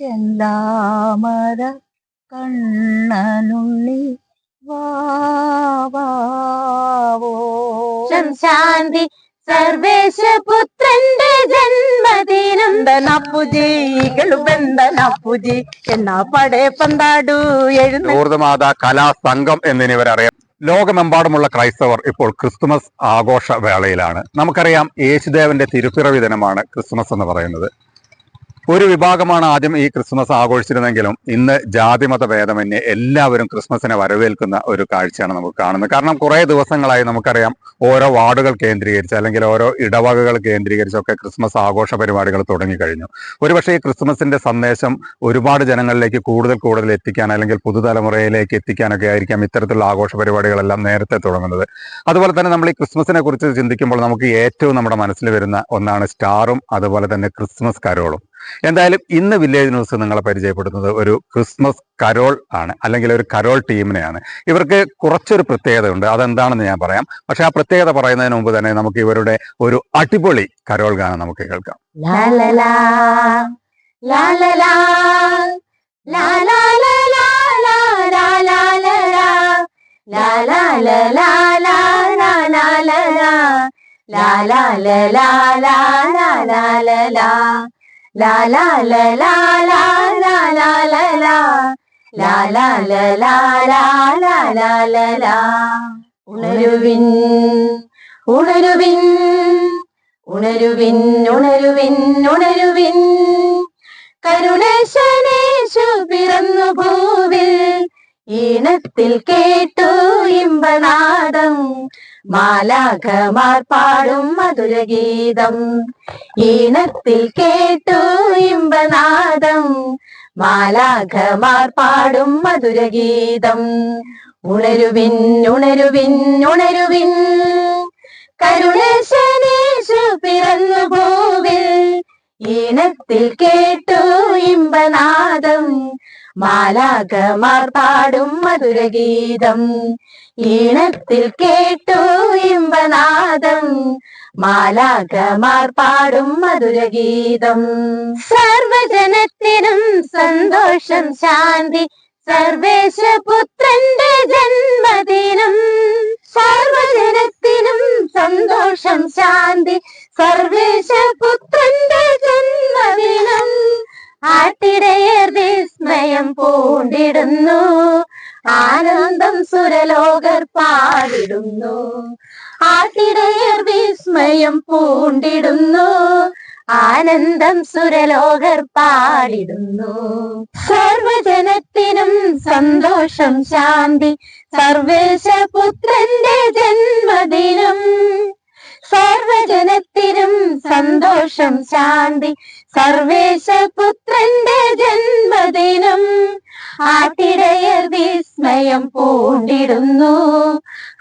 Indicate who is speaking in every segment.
Speaker 1: ചെന്താമര കണ്ണനുണ്ണി വാവോ
Speaker 2: ശാന്തി സർവേശപുത്രന്റെ ജന്മദിനം.
Speaker 1: ബന്ധനപ്പുജി ബന്ധനപ്പുജി എന്നാ പടേ പന്താടു എഴുന്ന
Speaker 3: ഊർദ്ധമാത കലാസംഘം എന്നിവരറിയാം ലോകമെമ്പാടുമുള്ള ക്രൈസ്തവർ ഇപ്പോൾ ക്രിസ്തുമസ് ആഘോഷ വേളയിലാണ് നമുക്കറിയാം യേശുദേവന്റെ തിരുപ്പിറവി ദിനമാണ് ക്രിസ്തുമസ് എന്ന് പറയുന്നത്. ഒരു വിഭാഗമാണ് ആദ്യം ഈ ക്രിസ്മസ് ആഘോഷിച്ചിരുന്നെങ്കിലും ഇന്ന് ജാതിമത ഭേദമന്യേ എല്ലാവരും ക്രിസ്മസിനെ വരവേൽക്കുന്ന ഒരു കാഴ്ചയാണ് നമുക്ക് കാണുന്നത്. കാരണം കുറേ ദിവസങ്ങളായി നമുക്കറിയാം ഓരോ വാർഡുകൾ കേന്ദ്രീകരിച്ച് അല്ലെങ്കിൽ ഓരോ ഇടവകകൾ കേന്ദ്രീകരിച്ചൊക്കെ ക്രിസ്മസ് ആഘോഷ പരിപാടികൾ തുടങ്ങിക്കഴിഞ്ഞു. ഒരുപക്ഷെ ഈ ക്രിസ്മസിന്റെ സന്ദേശം ഒരുപാട് ജനങ്ങളിലേക്ക് കൂടുതൽ കൂടുതൽ എത്തിക്കാൻ അല്ലെങ്കിൽ പുതുതലമുറയിലേക്ക് എത്തിക്കാനൊക്കെ ആയിരിക്കാം ഇത്തരത്തിലുള്ള ആഘോഷ പരിപാടികളെല്ലാം നേരത്തെ തുടങ്ങുന്നത്. അതുപോലെ തന്നെ നമ്മൾ ഈ ക്രിസ്മസിനെ കുറിച്ച് ചിന്തിക്കുമ്പോൾ നമുക്ക് ഏറ്റവും നമ്മുടെ മനസ്സിൽ വരുന്ന ഒന്നാണ് സ്റ്റാറും അതുപോലെ തന്നെ ക്രിസ്മസ് കരോളും. എന്തായാലും ഇന്ന് വില്ലേജ് ന്യൂസ് നിങ്ങളെ പരിചയപ്പെടുന്നത് ഒരു ക്രിസ്മസ് കരോൾ ആണ് അല്ലെങ്കിൽ ഒരു കരോൾ ടീമിനെയാണ് ഇവർക്ക് കുറച്ചൊരു പ്രത്യേകതയുണ്ട് അതെന്താണെന്ന് ഞാൻ പറയാം പക്ഷെ ആ പ്രത്യേകത പറയുന്നതിന് മുമ്പ് തന്നെ നമുക്ക് ഇവരുടെ ഒരു അടിപൊളി കരോൾ ഗാനം നമുക്ക് കേൾക്കാം
Speaker 2: ലാ ലാ ലാ ലാ ലാ ലാ ലാ ലാ ലാ ലാ ഉണരുവിൻ ഉണരുവിൻ ഉണരുവിൻ ഉണരുവിൻ ഉണരുവിൻ കരുണേശനേശു പിറന്നു ഭൂവിൽ ഈണത്തിൽ കേട്ടു ഇമ്പനാദം. മാലാഖമാർ പാടും മധുരഗീതം. ഈണത്തിൽ കേട്ടു ഇമ്പനാദം. മാലാഖമാർ പാടും മധുരഗീതം. ഉണരുവിൻ ഉണരുവിൻ ഉണരുവിൻ. കരുണേശനേശു പിറന്നു പോവിൽ ഈണത്തിൽ കേട്ടു ഇമ്പനാദം. മാലാഖമാർ പാടും മധുരഗീതം. ഈണത്തിൽ കേട്ടു ഇമ്പനാദം. മാലാഖമാർ പാടും മധുരഗീതം. സർവജനത്തിനും സന്തോഷം ശാന്തി. സർവേശപുത്രന്റെ ജന്മദിനം. ആനന്ദം സുരലോകർ പാടിടുന്നു സർവജനത്തിനും സന്തോഷം ശാന്തി. സർവേശപുത്രന്റെ ജന്മദിനം. സർവജനത്തിനും സന്തോഷം ശാന്തി. സർവേശപുത്രന്റെ ജന്മദിനം. ആട്ടിടയർ വിസ്മയം പൂണ്ടിടുന്നു.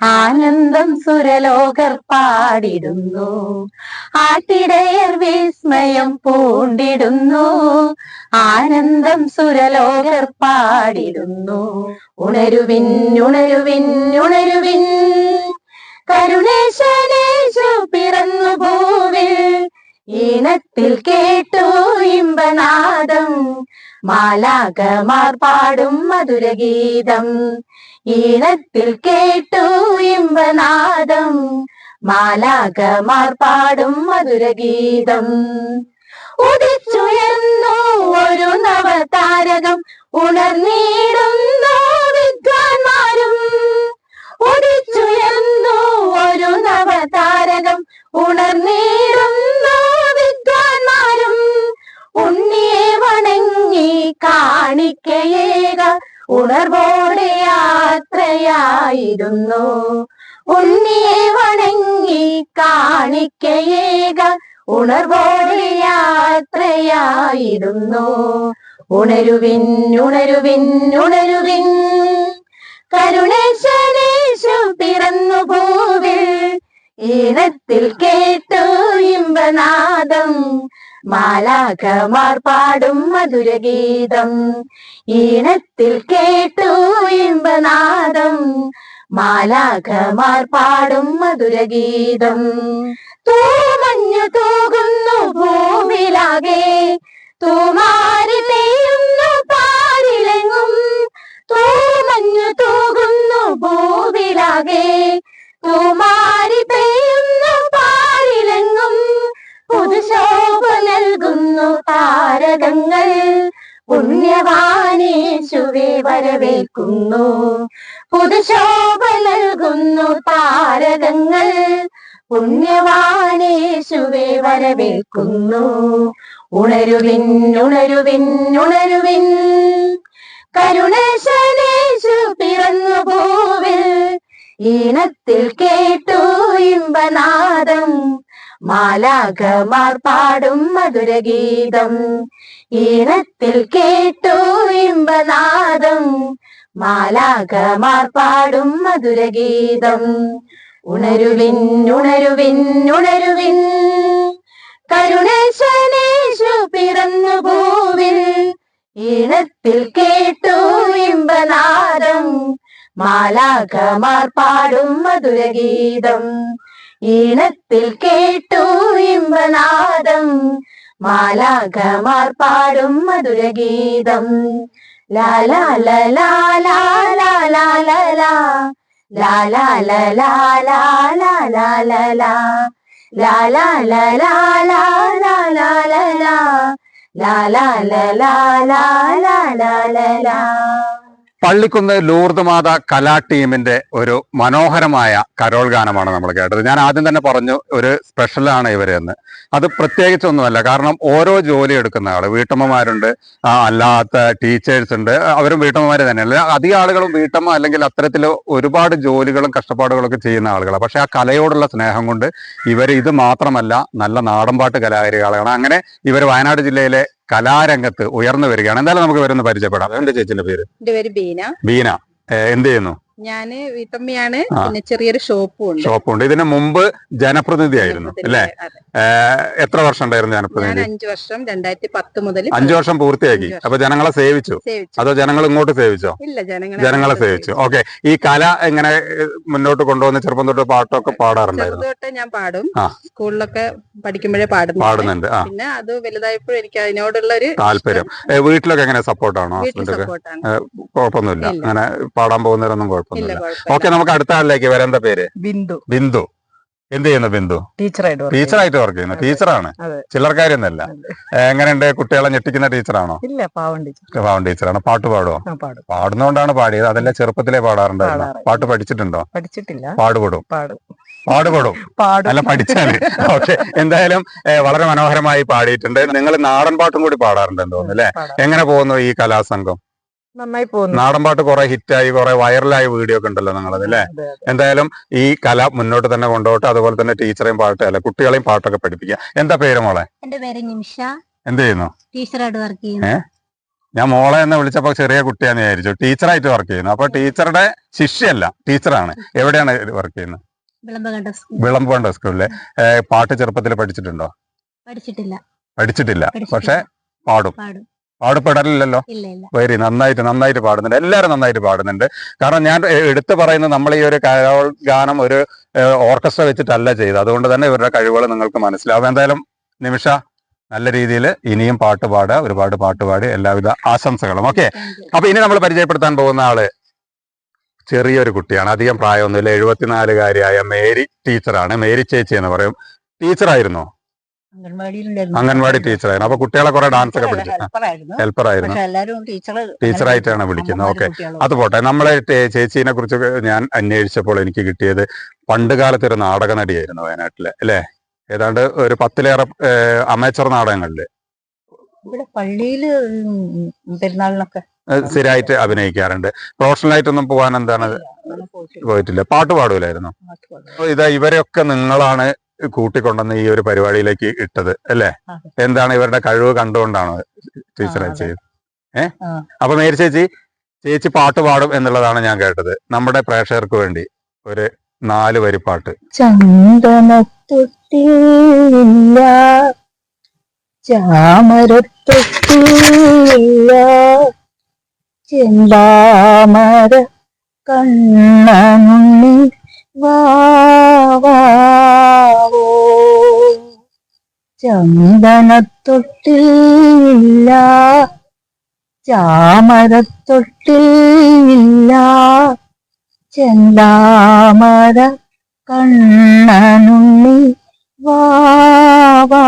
Speaker 2: ആനന്ദം സുരലോകർ പാടിടുന്നു. ആട്ടിടയർ വിസ്മയം പൂണ്ടിടുന്നു. ആനന്ദം സുരലോകർ പാടിടുന്നു. ഉണരുവിൻ ഉണരുവിൻ ഉണരുവിൻ. കരുണേശനേശു പിറന്നു ഭൂവിൽ ഈണത്തിൽ ഇമ്പനാദം മാലാകമാർ പാടും മധുരഗീതം. ഈണത്തിൽ കേട്ടു ഇമ്പനാദം. മാലാകമാർ പാടും മധുരഗീതം. ഉദിച്ചുയർന്നു ഒരു നവതാരകം. ഉണർന്നിടുന്നു വിദ്വാൻമാരും. ഉദിച്ചുയർന്നു ഒരു നവതാരകം. ഉണർന്നിടുന്നു ഉണർവോടെ യാത്രയായിരുന്നു. ഉണ്ണിയെ വണങ്ങി കാണിക്കയേക ഉണർവോടെ യാത്രയായിരുന്നു. ഉണരുവിൻ ഉണരുവിൻ ഉണരുവിൻ. കരുണേശനേശു പിറന്നു പോവിൽ ഈണത്തിൽ കേട്ടു ഇമ്പനാദം. മാലാഖമാർ പാടും മധുരഗീതം. ഈണത്തിൽ കേട്ടു ഇമ്പനാദം. മാലാഖമാർ പാടും മധുരഗീതം. തൂമഞ്ഞു തൂകുന്നു ഭൂമിലാകെ. തൂമാരി പെയ്യുന്നു പാരിലെങ്ങും. തൂമഞ്ഞു തൂകുന്നു ഭൂവിലാകെ. തൂമാരി പെയ്യുന്നു പെയ്യും താരകങ്ങൾ. പുണ്യവാനേശുവെ വരവേൽക്കുന്നു. പുതുശോഭ നൽകുന്നു താരകങ്ങൾ. പുണ്യവാനേശുവെ വരവേൽക്കുന്നു. ഉണരുവിൻ ഉണരുവിൻ ഉണരുവിൻ. കരുണേശനേശു പിറന്നു ഭൂവിൽ ഈണത്തിൽ കേട്ടു ഇമ്പനാദം. മാലാഖമാർ പാടും മധുരഗീതം. ഈണത്തിൽ കേട്ടു ഇമ്പനാദം. മാലാഖമാർ പാടും മധുരഗീതം. ഉണരുവിൻ ഉണരുവിൻ ഉണരുവിൻ. കരുണേശനേശു പിറന്നു ഭൂവിൽ ഈണത്തിൽ കേട്ടു ഇമ്പനാദം. മാലാഖമാർ പാടും മധുരഗീതം. ഈണത്തിൽ കേട്ടു ഇമ്പനാദം മാലാഖമാർ പാടും മധുരഗീതം ലാലാ ലാലാ ലാലാ ലാലാ ലാലാ ലാലാ ലാലാ ലാലാ ലാലാ ലാലാ ലാലാ ലാലാ ലാലാ ലാലാ ലാലാ ലാലാ
Speaker 3: പള്ളിക്കുന്ന് ലൂർദ് കലാ ടീമിന്റെ ഒരു മനോഹരമായ കരോൾ ഗാനമാണ് നമ്മൾ കേട്ടത്. ഞാൻ ആദ്യം തന്നെ പറഞ്ഞു ഒരു സ്പെഷ്യലാണ് ഇവരെന്ന് അത് പ്രത്യേകിച്ചൊന്നുമല്ല കാരണം ഓരോ ജോലി എടുക്കുന്ന ആൾ വീട്ടമ്മമാരുണ്ട് അല്ലാത്ത ടീച്ചേഴ്സ് ഉണ്ട് അവരും വീട്ടമ്മമാരെ തന്നെയല്ല അധികം ആളുകളും വീട്ടമ്മ അല്ലെങ്കിൽ അത്തരത്തിൽ ഒരുപാട് ജോലികളും കഷ്ടപ്പാടുകളും ഒക്കെ ചെയ്യുന്ന ആളുകളാണ് പക്ഷെ ആ കലയോടുള്ള സ്നേഹം കൊണ്ട് ഇവർ ഇത് മാത്രമല്ല നല്ല നാടൻപാട്ട് കലാകാരികളാണ്. അങ്ങനെ ഇവർ വയനാട് ജില്ലയിലെ കലാരംഗത്ത് ഉയർന്നു വരികയാണ്. എന്തായാലും നമുക്ക് വരുന്ന പരിചയപ്പെടാം. എന്റെ ചേച്ചിന്റെ പേര്?
Speaker 1: എന്റെ പേര് ബീന.
Speaker 3: ബീന. എന്ത് ചെയ്യുന്നു?
Speaker 1: ഞാൻ വീട്ടമ്മയാണ് പിന്നെ ചെറിയൊരു ഷോപ്പും ഉണ്ട്.
Speaker 3: ഷോപ്പുണ്ട്. ഇതിന് മുമ്പ് ജനപ്രതിനിധി ആയിരുന്നു അല്ലേ എത്ര വർഷം ഉണ്ടായിരുന്നു ജനപ്രതിനിധി
Speaker 1: അഞ്ചു വർഷം രണ്ടായിരത്തി പത്ത് മുതൽ
Speaker 3: അഞ്ചു വർഷം പൂർത്തിയാക്കി. അപ്പൊ ജനങ്ങളെ സേവിച്ചു? അതോ ജനങ്ങൾ ഇങ്ങോട്ട് സേവിച്ചോ?
Speaker 1: ഇല്ല ജനങ്ങളെ
Speaker 3: സേവിച്ചു. ഓക്കെ. ഈ കല എങ്ങനെ മുന്നോട്ട് കൊണ്ടുവന്ന് ചെറുപ്പം തൊട്ട് പാട്ടൊക്കെ പാടാറുണ്ടായിരുന്നു?
Speaker 1: തൊട്ട് ഞാൻ പാടും. സ്കൂളിലൊക്കെ പഠിക്കുമ്പോഴേ പാടും
Speaker 3: പാടുന്നുണ്ട്.
Speaker 1: പിന്നെ അത് വലുതായപ്പോഴും എനിക്ക് അതിനോടുള്ള ഒരു
Speaker 3: താല്പര്യം. വീട്ടിലൊക്കെ എങ്ങനെ സപ്പോർട്ടാണോ കുഴപ്പമൊന്നുമില്ല അങ്ങനെ പാടാൻ പോകുന്നവരൊന്നും
Speaker 1: ഇല്ല
Speaker 3: കുഴപ്പമൊന്നുമില്ല. ഓക്കെ നമുക്ക് അടുത്ത ആളിലേക്ക് വരെന്താ പേര്?
Speaker 1: ബിന്ദു.
Speaker 3: ബിന്ദു. എന്ത് ചെയ്യുന്നു ബിന്ദു?
Speaker 1: ടീച്ചറായിട്ട്
Speaker 3: ടീച്ചറായിട്ട് വർക്ക് ചെയ്യുന്നു. ടീച്ചറാണ്.
Speaker 1: അതെ.
Speaker 3: എങ്ങനെയുണ്ട് കുട്ടികളെ ഞെട്ടിക്കുന്ന ടീച്ചറാണോ?
Speaker 1: ഇല്ല പാവം ടീച്ചർ.
Speaker 3: പാവം ടീച്ചറാണ്. പാട്ട് പാടുവോ?
Speaker 1: പാടും.
Speaker 3: പാടുന്നോണ്ടാണ് പാടിയത്. അതല്ല ചെറുപ്പത്തിലേ പാടാറുണ്ടായിരുന്നു? പാട്ട് പഠിച്ചിട്ടുണ്ടോ?
Speaker 1: പഠിച്ചിട്ടില്ല.
Speaker 3: പാടുപെടും.
Speaker 1: പാടും.
Speaker 3: പാടുപെടും.
Speaker 1: പാടും.
Speaker 3: അല്ല പഠിച്ചാൽ ഓക്കെ. എന്തായാലും വളരെ മനോഹരമായി പാടിയിട്ടുണ്ട്. നിങ്ങൾ നാടൻ പാട്ടും കൂടി പാടാറുണ്ടെന്ന് തോന്നുന്നു അല്ലെ? എങ്ങനെ പോകുന്നു ഈ കലാസംഘം?
Speaker 1: നന്നായി പോകുന്നു.
Speaker 3: നാടൻ പാട്ട് കുറെ ഹിറ്റായി കുറെ വൈറലായ വീഡിയോ ഒക്കെ ഉണ്ടല്ലോ നിങ്ങളത് അല്ലെ. എന്തായാലും ഈ കല മുന്നോട്ട് തന്നെ കൊണ്ടുപോട്ടെ അതുപോലെ തന്നെ ടീച്ചറെയും പാട്ട് അല്ല കുട്ടികളെയും പാട്ടൊക്കെ പഠിപ്പിക്കുക. എന്താ പേര് മോളെ?
Speaker 2: എന്റെ പേര് നിമിഷ.
Speaker 3: എന്ത് ചെയ്യുന്നു?
Speaker 2: ടീച്ചറായിട്ട് വർക്ക് ചെയ്യുന്നു.
Speaker 3: ഞാൻ മോളെ എന്ന് വിളിച്ചപ്പോ ചെറിയ കുട്ടിയാന്ന് വിചാരിച്ചു. ടീച്ചറായിട്ട് വർക്ക് ചെയ്യുന്നു. അപ്പൊ ടീച്ചറുടെ ശിഷ്യല്ല ടീച്ചറാണ്. എവിടെയാണ് വർക്ക് ചെയ്യുന്നത്?
Speaker 2: വിളമ്പകണ്ട
Speaker 3: സ്കൂളിലെ. പാട്ട് ചെറുപ്പത്തിൽ പഠിച്ചിട്ടുണ്ടോ?
Speaker 2: പഠിച്ചിട്ടില്ല.
Speaker 3: പഠിച്ചിട്ടില്ല.
Speaker 2: പഠിച്ചിട്ടില്ല.
Speaker 3: പക്ഷെ പാടും.
Speaker 2: പാടും പെടലില്ലല്ലോ
Speaker 3: വെരി നന്നായിട്ട് നന്നായിട്ട് പാടുന്നുണ്ട്. എല്ലാവരും നന്നായിട്ട് പാടുന്നുണ്ട്. കാരണം ഞാൻ എടുത്തു പറയുന്നത് നമ്മൾ ഈ ഒരു ഗാനം ഒരു ഓർക്കസ്ട്ര വെച്ചിട്ടല്ല ചെയ്തത്. അതുകൊണ്ട് തന്നെ ഇവരുടെ കഴിവുകൾ നിങ്ങൾക്ക് മനസ്സിലാവും. എന്തായാലും നിമിഷ നല്ല രീതിയിൽ ഇനിയും പാട്ട് പാടുക ഒരുപാട് പാട്ട് പാടി എല്ലാവിധ ആശംസകളും. ഓക്കെ. അപ്പൊ ഇനി നമ്മൾ പരിചയപ്പെടുത്താൻ പോകുന്ന ആൾ ചെറിയൊരു കുട്ടിയാണ്. അധികം പ്രായമൊന്നുമില്ല. എഴുപത്തിനാലുകാരിയായ മേരി ടീച്ചറാണ്. മേരി ചേച്ചി എന്ന് പറയും. ടീച്ചറായിരുന്നു? അംഗൻവാടി ടീച്ചറായിരുന്നു. അപ്പൊ കുട്ടികളെ കുറെ ഡാൻസ് ഒക്കെ പഠിച്ചു
Speaker 1: ഹെൽപ്പറായിരുന്നു
Speaker 3: ടീച്ചറായിട്ടാണ് വിളിക്കുന്നത്. ഓക്കെ. അത് പോട്ടെ നമ്മളെ ചേച്ചീനെ കുറിച്ച് ഞാൻ അന്വേഷിച്ചപ്പോൾ എനിക്ക് കിട്ടിയത് പണ്ട് കാലത്ത് ഒരു നാടക നടിയായിരുന്നു വയനാട്ടിലെ. അല്ലെ? ഏതാണ്ട് ഒരു പത്തിലേറെ അമേച്ചർ നാടകങ്ങളിൽ.
Speaker 1: ഇവിടെ പള്ളിയിൽ പെരുന്നാളിനൊക്കെ
Speaker 3: സ്ഥിരമായിട്ട് അഭിനയിക്കാറുണ്ട്. പ്രൊഫഷണൽ ആയിട്ടൊന്നും പോകാൻ എന്താണ്
Speaker 1: പോയിട്ടില്ല.
Speaker 3: പാട്ട് പാടൂലായിരുന്നു. ഇതാ ഇവരെയൊക്കെ നിങ്ങളാണ് കൂട്ടിക്കൊണ്ടുവന്ന് ഈ ഒരു പരിപാടിയിലേക്ക് ഇട്ടത് അല്ലേ? എന്താണ് ഇവരുടെ കഴിവ് കണ്ടുകൊണ്ടാണ് ടീച്ചറെ
Speaker 1: ചെയ്ത്.
Speaker 3: ചെയ്തത്? ഏഹ് അപ്പൊ മേരി ചേച്ചി ചേച്ചി പാട്ട് പാടും എന്നുള്ളതാണ് ഞാൻ കേട്ടത്. നമ്മുടെ പ്രേക്ഷകർക്ക് വേണ്ടി ഒരു നാല് വരി പാട്ട്.
Speaker 1: ചന്ദനത്തൊട്ടില്ല ചെന്താമര കണ്ണനുണ്ണി ചന്ദനത്തൊട്ടില്ല ചാമരത്തൊട്ടില്ല ചെന്താമര കണ്ണനുണ്ണി വാവോ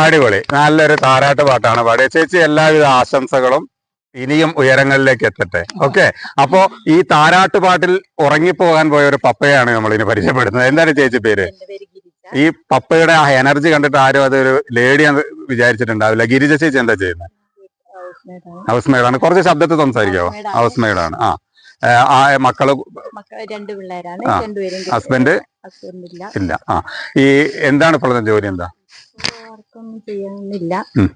Speaker 3: അടിപൊളി. നല്ലൊരു താരാട്ട് പാട്ടാണ് പാടിയ ചേച്ചി എല്ലാവിധ ആശംസകളും ഇനിയും ഉയരങ്ങളിലേക്ക് എത്തട്ടെ. ഓക്കെ അപ്പോ ഈ താരാട്ട് പാട്ടിൽ ഉറങ്ങിപ്പോകാൻ പോയ ഒരു പപ്പയാണ് നമ്മൾ ഇനി പരിചയപ്പെടുന്നത് എന്താണ് ചേച്ചി പേര്? ഈ പപ്പയുടെ ആ എനർജി കണ്ടിട്ട് ആരും അതൊരു ലേഡി എന്ന് വിചാരിച്ചിട്ടുണ്ടാവില്ല. ഗിരിജ ചേച്ചി എന്താ ചെയ്യുന്നത്
Speaker 2: ഹൗസ്
Speaker 3: മെയ്ഡാണ് കുറച്ച് ശബ്ദത്തിൽ സംസാരിക്കാവോ?
Speaker 2: ഹൗസ്
Speaker 3: മെയ്ഡാണ് ആ. ആ മക്കൾ
Speaker 2: മക്ക- രണ്ട് പിള്ളേരാണ്.
Speaker 3: ഹസ്ബൻഡ്
Speaker 2: ഇല്ല.
Speaker 3: ആ. ഈ എന്താണ് ഇപ്പോഴത്തെ ജോലി എന്താ?
Speaker 2: വർക്കൊന്നും ചെയ്യുന്നില്ല
Speaker 3: ഉം.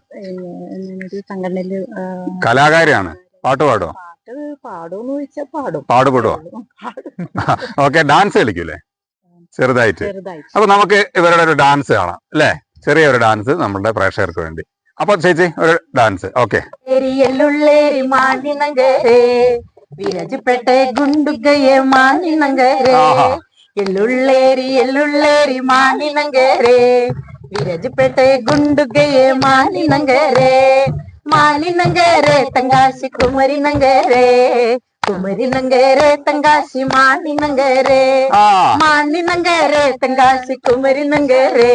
Speaker 2: ഒരു സംഘടനയിൽ ആ,
Speaker 3: കലാകാരിയാണ്. പാട്ട് പാടുമോ
Speaker 2: പാട്ട് പാടുമെന്ന് ചോദിച്ചാൽ പാടും.
Speaker 3: പാടുപെടുവോ ഓക്കെ ഡാൻസ് കളിക്കൂലേ ചെറുതായിട്ട്. അപ്പൊ നമുക്ക് ഇവരുടെ ഒരു ഡാൻസ് കാണാം അല്ലേ? ചെറിയൊരു ഡാൻസ് നമ്മളുടെ പ്രേക്ഷകർക്ക് വേണ്ടി. അപ്പൊ ചേച്ചി ഒരു ഡാൻസ്. ഓക്കെ.
Speaker 2: വിരജിപ്പെട്ടെ ഗുണ്ടുകയെ മാനിനങ്കരെ. എല്ലുള്ളേരി എല്ലുള്ളേരി മാനിനങ്കരെ ವಿರಜಪೇಟೆ ಗುಂಡುಗೆಯೇ ಮಾಲಿನಂಗರೆ ಮಾಲಿನಂಗರೆ ತಂಗಾಸಿ ಕುಮರಿ ನಂಗರೆ குமரி
Speaker 3: நங்கரே
Speaker 2: தங்காசி மாணி நங்கரே மாணி நங்கரே தங்காசி குமரி நங்கரே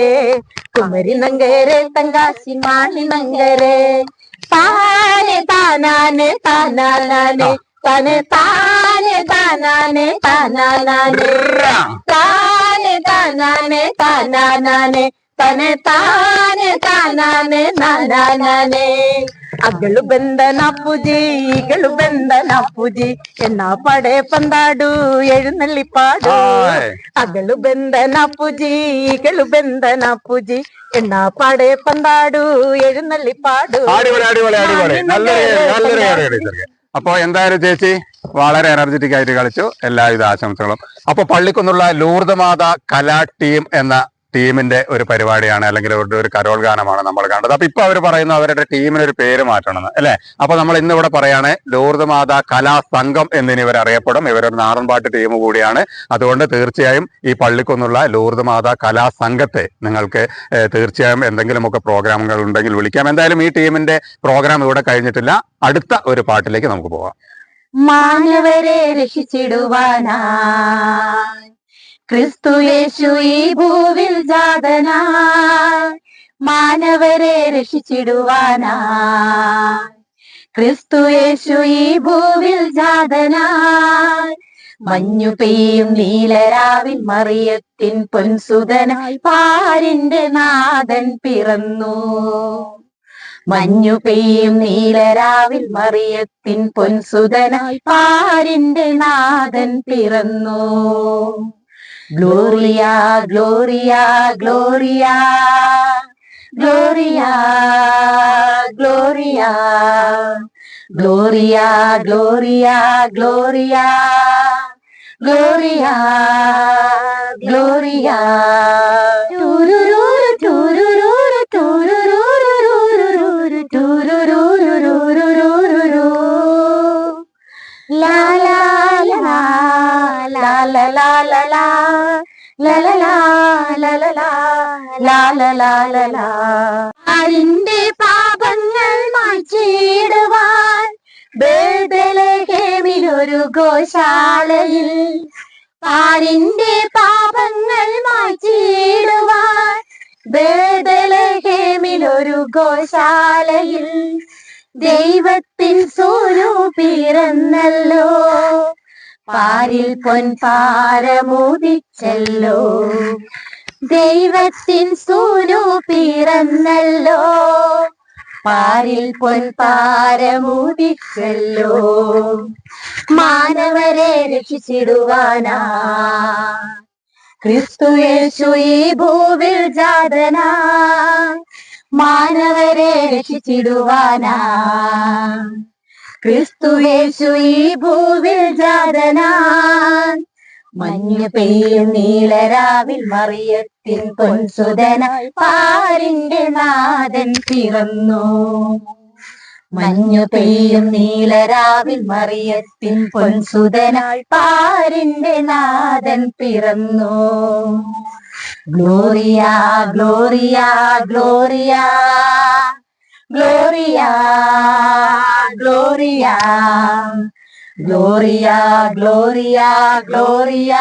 Speaker 2: குமரி நங்கரே தங்காசி மாணி நங்கரே தானே தானானே தானானே தானே தானே தானானே தானானே தானே தானானே தானானே ತನೆ ತಾನೆ ತಾನೇ ನಾನೇ ಅಗಳು ಬೆಂದನ ಪೂಜಿ ಈಗಳು ಬೆಂದನ
Speaker 3: ಪೂಜಿ
Speaker 2: ಎನ್ನ ಪಡೆ ಪಂದಾಡು ಎಳ್ನಲ್ಲಿ ಪಾಡು ಅಗಳು ಬೆಂದನ ഇകളു
Speaker 3: ಈಗಳು ಬೆಂದನ എന്നാ എണ്ണ പന്താടു എഴുന്നള്ളി പാടു അപ്പോ എന്തായാലും ചേച്ചി വളരെ എനർജറ്റിക് ആയിട്ട് കളിച്ചു. എല്ലാവിധ ആശംസകളും. അപ്പൊ പള്ളിക്കുന്നുള്ള ലൂർദമാത കലാ ടീം എന്ന ടീമിന്റെ ഒരു പരിപാടിയാണ് അല്ലെങ്കിൽ അവരുടെ ഒരു കരോൾ ഗാനമാണ് നമ്മൾ കണ്ടത്. അപ്പൊ ഇപ്പൊ അവർ പറയുന്നു അവരുടെ ടീമിന് ഒരു പേര് മാറ്റണമെന്ന് അല്ലെ? അപ്പൊ നമ്മൾ ഇന്ന് ഇവിടെ പറയാണ് ലൂർദമാത കലാ സംഘം എന്നിനി ഇവർ അറിയപ്പെടും. ഇവരൊരു നാടൻപാട്ട് ടീം കൂടിയാണ്. അതുകൊണ്ട് തീർച്ചയായും ഈ പള്ളിക്കൊന്നുള്ള ലൂർദമാത കലാ സംഘത്തെ നിങ്ങൾക്ക് തീർച്ചയായും എന്തെങ്കിലുമൊക്കെ പ്രോഗ്രാമുകൾ ഉണ്ടെങ്കിൽ വിളിക്കാം. എന്തായാലും ഈ ടീമിന്റെ പ്രോഗ്രാം ഇവിടെ കഴിഞ്ഞിട്ടില്ല. അടുത്ത ഒരു പാട്ടിലേക്ക് നമുക്ക് പോവാം
Speaker 2: മാനവരെ രക്ഷിച്ചിടുവാനായി. ക്രിസ്തു യേശു ഈ ഭൂവിൽ ജാതന. മാനവരെ രക്ഷിച്ചിടുവാനാ. ക്രിസ്തു യേശു ഈ ഭൂവിൽ ജാതന. മഞ്ഞു പെയ്യും നീലരാവിൻ മറിയത്തിൻ പൊൻസുതനായി പാരിന്റെ നാഥൻ പിറന്നു. മഞ്ഞു പെയ്യും നീലരാവിൽ മറിയത്തിൻ പൊൻസുതനായി പാരിന്റെ നാഥൻ പിറന്നു. Gloria, Gloria, Gloria, Gloria, Gloria, Gloria, Gloria, Gloria, Gloria, Gloria. Turururu, turururu, turururu, turururu, turururu. La la. അതിന്റെ പാപങ്ങൾ മാറ്റിയിടുവാൻ ഗോശാലയിൽ പാരിന്റെ പാപങ്ങൾ മാറ്റിയിടുവാൻ ബേബലഹേമിലൊരു ഗോശാലയിൽ ദൈവത്തിൻ സ്വരൂപിറന്നല്ലോ പാരിൽ പൊൻപാരമോദിച്ചല്ലോ ദൈവത്തിൻ സൂനു പിറന്നല്ലോ. പാരിൽ പൊൻപാരമോദിച്ചല്ലോ മാനവരെ രക്ഷിച്ചിടുവാനാ. ക്രിസ്തു യേശു ഈ ഭൂവിൽ ജാതനാ. മാനവരെ രക്ഷിച്ചിടുവാനാ. ക്രിസ്തു യേശു ഈ ഭൂവിൽ ജാതനാ മഞ്ഞു പെയ്യും നീലരാവിൽ മറിയത്തിൻ പൊൻസുതന പാരിന്റെ നാഥൻ പിറന്നു. മഞ്ഞു പെയ്യും നീലരാവിൽ മറിയത്തിൻ പൊൻസുതനാൾ പാരിന്റെ നാഥൻ പിറന്നു. Gloria Gloria Gloria. Gloria Gloria Gloria Gloria Gloria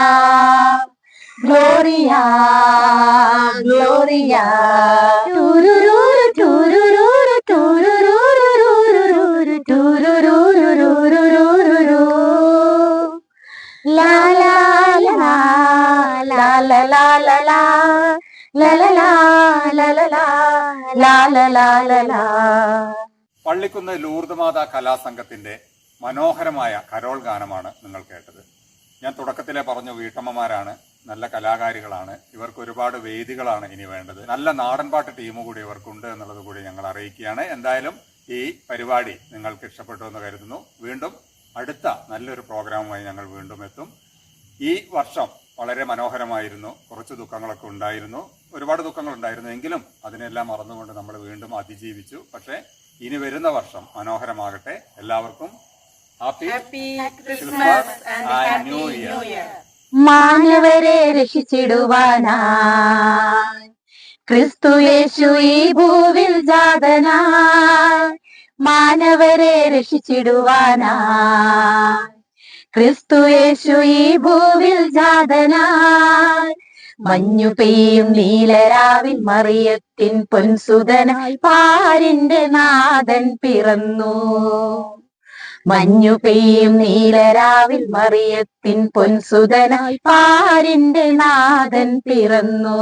Speaker 2: Gloria Gloria ടൂരുരൂരു ടൂരുരൂരു ടൂരുരൂരുരൂരുരൂരു ടൂരുരൂരുരൂരുരൂരു ലാ ലാ ലാ ലാ ലാ ലാ ലാ
Speaker 3: പള്ളിക്കുന്ന് ലൂർദ് മാതാ കലാസംഘത്തിന്റെ മനോഹരമായ കരോൾ ഗാനമാണ് നിങ്ങൾ കേട്ടത്. ഞാൻ തുടക്കത്തിലെ പറഞ്ഞു വീട്ടമ്മമാരാണ് നല്ല കലാകാരികളാണ്. ഇവർക്ക് ഒരുപാട് വേദികളാണ് ഇനി വേണ്ടത്. നല്ല നാടൻപാട്ട് ടീം കൂടി ഇവർക്കുണ്ട് എന്നുള്ളത് കൂടി ഞങ്ങൾ അറിയിക്കുകയാണ്. എന്തായാലും ഈ പരിപാടി നിങ്ങൾക്ക് ഇഷ്ടപ്പെട്ടു എന്ന് കരുതുന്നു. വീണ്ടും അടുത്ത നല്ലൊരു പ്രോഗ്രാമുമായി ഞങ്ങൾ വീണ്ടും എത്തും. ഈ വർഷം വളരെ മനോഹരമായിരുന്നു. കുറച്ച് ദുഃഖങ്ങളൊക്കെ ഉണ്ടായിരുന്നു. ഒരുപാട് ദുഃഖങ്ങൾ ഉണ്ടായിരുന്നു എങ്കിലും അതിനെല്ലാം മറന്നുകൊണ്ട് നമ്മൾ വീണ്ടും അതിജീവിച്ചു. പക്ഷേ ഇനി വരുന്ന വർഷം മനോഹരമാകട്ടെ. എല്ലാവർക്കും happy Christmas and new year.
Speaker 2: മാനവരെ രക്ഷിച്ചിടുവാനാ ക്രിസ്തുയേശു ഈ ഭൂവിൽ ജാതനായി. മാനവരെ രക്ഷിച്ചിടുവാനാ ക്രിസ്തു യേശു ഈ ഭൂവിൽ ജാതനായി. മഞ്ഞു പെയ്യും നീലരാവിൻ മറിയത്തിൻ പൊൻസുതനായി പാരിന്റെ നാഥൻ പിറന്നു. മഞ്ഞു പെയ്യും നീലരാവിൽ മറിയത്തിൻ പൊൻസുതനായി പാരിന്റെ നാഥൻ പിറന്നു.